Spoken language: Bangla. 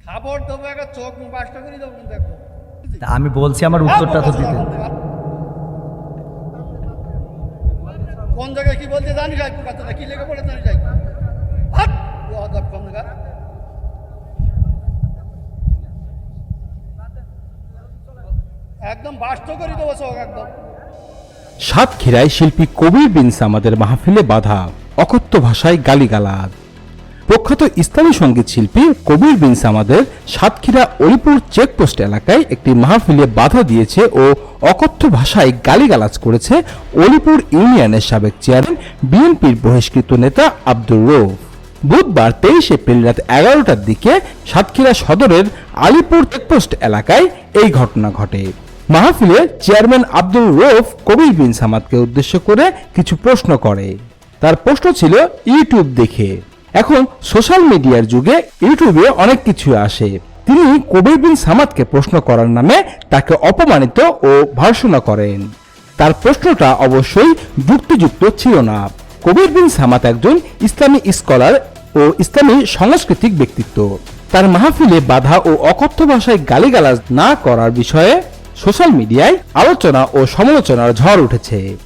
খাবার দেবো একটা চোখ বাসটা করে দেবো কিন্তু একদম আমি বলছি আমার উত্তরটা তো দিতে। কোন জায়গায় কি বলতে জানি যাই কথাটা কি লেগে পড়ে জানি যাই ও অদব কোন জায়গা একদম বাস্ত করে দেবো চোখ একদম। সাতক্ষীরায় শিল্পী কবির বিন সামাদের মাহফিলে বাধা অকথ্য ভাষায় গালিগালাজ। প্রখ্যাত ইসলামী সংগীত শিল্পী কবির বিন সামাদের সাতক্ষীরা অলিপুর চেকপোস্ট এলাকায় একটি মাহফিলে বাধা দিয়েছে ও অকথ্য ভাষায় গালিগালাজ করেছে অলিপুর ইউনিয়নের সাবেক চেয়ারম্যান বিএনপির বহিষ্কৃত নেতা আব্দুর রৌফ বুধবার তেইশ এপ্রিল রাত এগারোটার দিকে সাতক্ষীরা সদরের আলিপুর চেকপোস্ট এলাকায় এই ঘটনা ঘটে। মাহফিলে চেয়ারম্যান আব্দুল রৌফ কবির বিন সামাদকে উদ্দেশ্য করে কিছু প্রশ্ন করে। তার প্রশ্ন ছিল, ইউটিউব দেখে। এখন সোশ্যাল মিডিয়ার যুগে ইউটিউবে অনেক কিছু আসে। তিনি কবির বিন সামাদকে প্রশ্ন করার নামে তাকে অপমানিত ও ভর্ষণা করেন। তার প্রশ্নটা অবশ্যই যুক্তিযুক্ত ছিল না। কবির বিন সামাত একজন ইসলামী স্কলার ও ইসলামী সাংস্কৃতিক ব্যক্তিত্ব। তার মাহফিলে বাধা ও অকথ্য ভাষায় গালিগালাজ না করার বিষয়ে সোশ্যাল মিডিয়ায় আলোচনা ও সমালোচনার ঝড় উঠেছে।